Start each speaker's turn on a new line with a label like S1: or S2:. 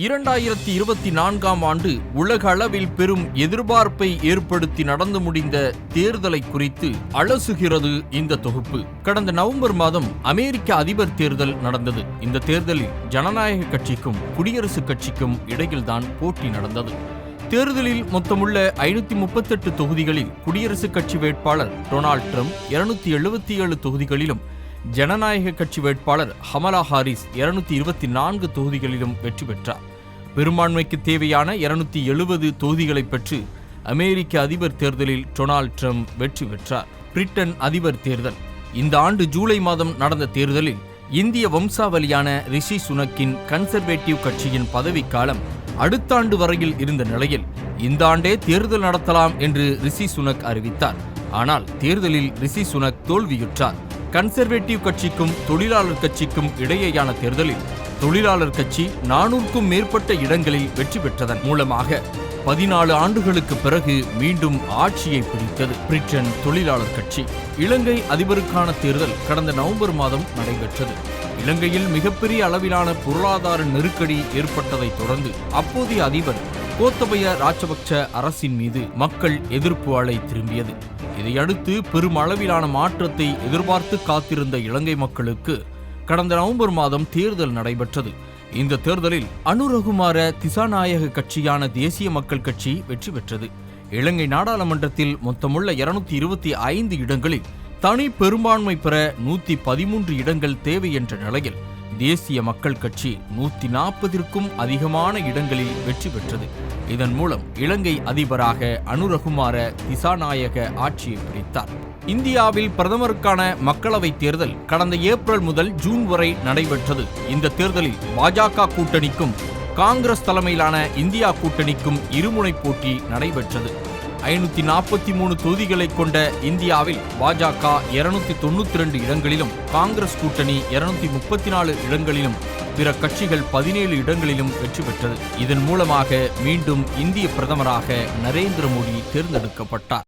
S1: இரண்டாயிரத்தி இருபத்தி நான்காம் ஆண்டு உலக அளவில் பெரும் எதிர்பார்ப்பை ஏற்படுத்தி நடந்து முடிந்த தேர்தலை குறித்து அலசுகிறது இந்த தொகுப்பு. கடந்த நவம்பர் மாதம் அமெரிக்க அதிபர் தேர்தல் நடந்தது. இந்த தேர்தலில் ஜனநாயக கட்சிக்கும் குடியரசுக் கட்சிக்கும் இடையில்தான் போட்டி நடந்தது. தேர்தலில் மொத்தமுள்ள ஐநூத்தி முப்பத்தெட்டு தொகுதிகளில் குடியரசுக் கட்சி வேட்பாளர் டொனால்ட் ட்ரம்ப் இருநூத்தி எழுபத்தி ஏழு தொகுதிகளிலும் ஜனநாயக கட்சி வேட்பாளர் ஹமலா ஹாரிஸ் இருநூத்தி இருபத்தி நான்கு தொகுதிகளிலும் வெற்றி பெற்றார். பெரும்பான்மைக்கு தேவையான இருநூத்தி எழுபது தொகுதிகளை பெற்று அமெரிக்க அதிபர் தேர்தலில் டொனால்ட் ட்ரம்ப் வெற்றி பெற்றார். பிரிட்டன் அதிபர் தேர்தல். இந்த ஆண்டு ஜூலை மாதம் நடந்த தேர்தலில் இந்திய வம்சாவளியான ரிஷி சுனக்கின் கன்சர்வேட்டிவ் கட்சியின் பதவிக்காலம் அடுத்த ஆண்டு வரையில் இருந்த நிலையில் இந்த ஆண்டே தேர்தல் நடத்தலாம் என்று ரிஷி சுனக் அறிவித்தார். ஆனால் தேர்தலில் ரிஷி சுனக் தோல்வியுற்றார். கன்சர்வேட்டிவ் கட்சிக்கும் தொழிலாளர் கட்சிக்கும் இடையேயான தேர்தலில் தொழிலாளர் கட்சி நானூறுக்கும் மேற்பட்ட இடங்களில் வெற்றி பெற்றதன் மூலமாக பதினாலு ஆண்டுகளுக்கு பிறகு மீண்டும் ஆட்சியை பிடித்தது பிரிட்டன் தொழிலாளர் கட்சி. இலங்கை அதிபருக்கான தேர்தல் கடந்த நவம்பர் மாதம் நடைபெற்றது. இலங்கையில் மிகப்பெரிய அளவிலான பொருளாதார நெருக்கடி ஏற்பட்டதைத் தொடர்ந்து அப்போதைய அதிபர் கோத்தபய ராஜபக்ச அரசின் மீது மக்கள் எதிர்ப்பு அலை திரும்பியது. இதையடுத்து பெரும் அளவிலான மாற்றத்தை எதிர்பார்த்து காத்திருந்த இலங்கை மக்களுக்கு கடந்த நவம்பர் மாதம் தேர்தல் நடைபெற்றது. இந்த தேர்தலில் அனுரகுமார திசாநாயக கட்சியான தேசிய மக்கள் கட்சி வெற்றி பெற்றது. இலங்கை நாடாளுமன்றத்தில் மொத்தமுள்ள இருநூத்தி இருபத்தி ஐந்து இடங்களில் தனி பெரும்பான்மை பெற நூத்தி பதிமூன்று இடங்கள் தேவை என்ற நிலையில் தேசிய மக்கள் கட்சி நூத்தி நாற்பதிற்கும் அதிகமான இடங்களில் வெற்றி பெற்றது. இதன் மூலம் இலங்கை அதிபராக அனுரகுமார திசாநாயக ஆட்சியை பிடித்தார். இந்தியாவில் பிரதமருக்கான மக்களவைத் தேர்தல் கடந்த ஏப்ரல் முதல் ஜூன் வரை நடைபெற்றது. இந்த தேர்தலில் பாஜக கூட்டணிக்கும் காங்கிரஸ் தலைமையிலான இந்தியா கூட்டணிக்கும் இருமுனை போட்டி நடைபெற்றது. ஐநூத்தி நாற்பத்தி மூணு தொகுதிகளை கொண்ட இந்தியாவில் பாஜக இருநூத்தி தொண்ணூத்தி ரெண்டு இடங்களிலும் காங்கிரஸ் கூட்டணி இருநூத்தி முப்பத்தி நாலு இடங்களிலும் பிற கட்சிகள் பதினேழு இடங்களிலும் வெற்றி பெற்றது. இதன் மூலமாக மீண்டும் இந்திய பிரதமராக நரேந்திர மோடி தேர்ந்தெடுக்கப்பட்டார்.